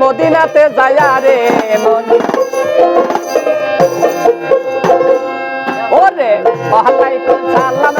মদিনাতে যায় রে মন। ওরে মহাকাই সালাম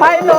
পাইল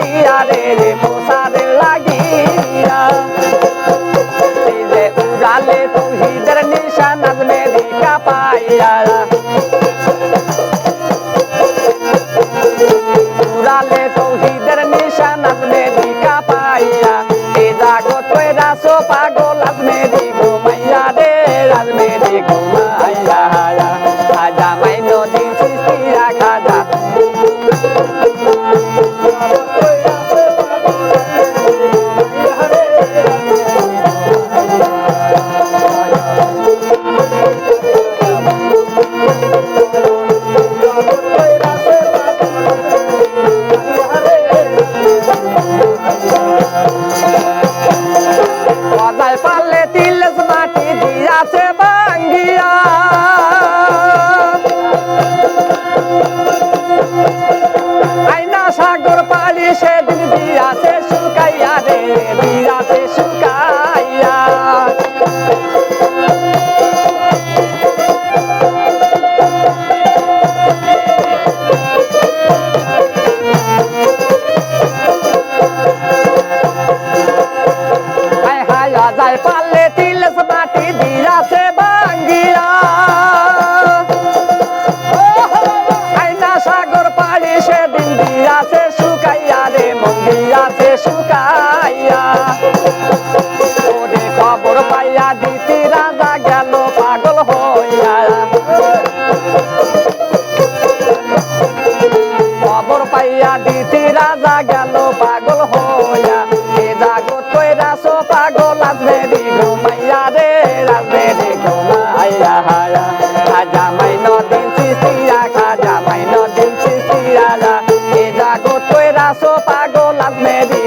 দিয়া রে রে মোসার লাগিয়া উড়ালে তুহিদের নিশানাত মেরি কাপাইয়া উড়ালে তুহিদের নিশানাত মেরি কাপাইয়া এ জাগত রাসো পাগল আজ মেরি ঘুমাইয়া রে রাজ মেরি ঘুম। সেদিন দিয়াছে আছো পাগল আজমেরি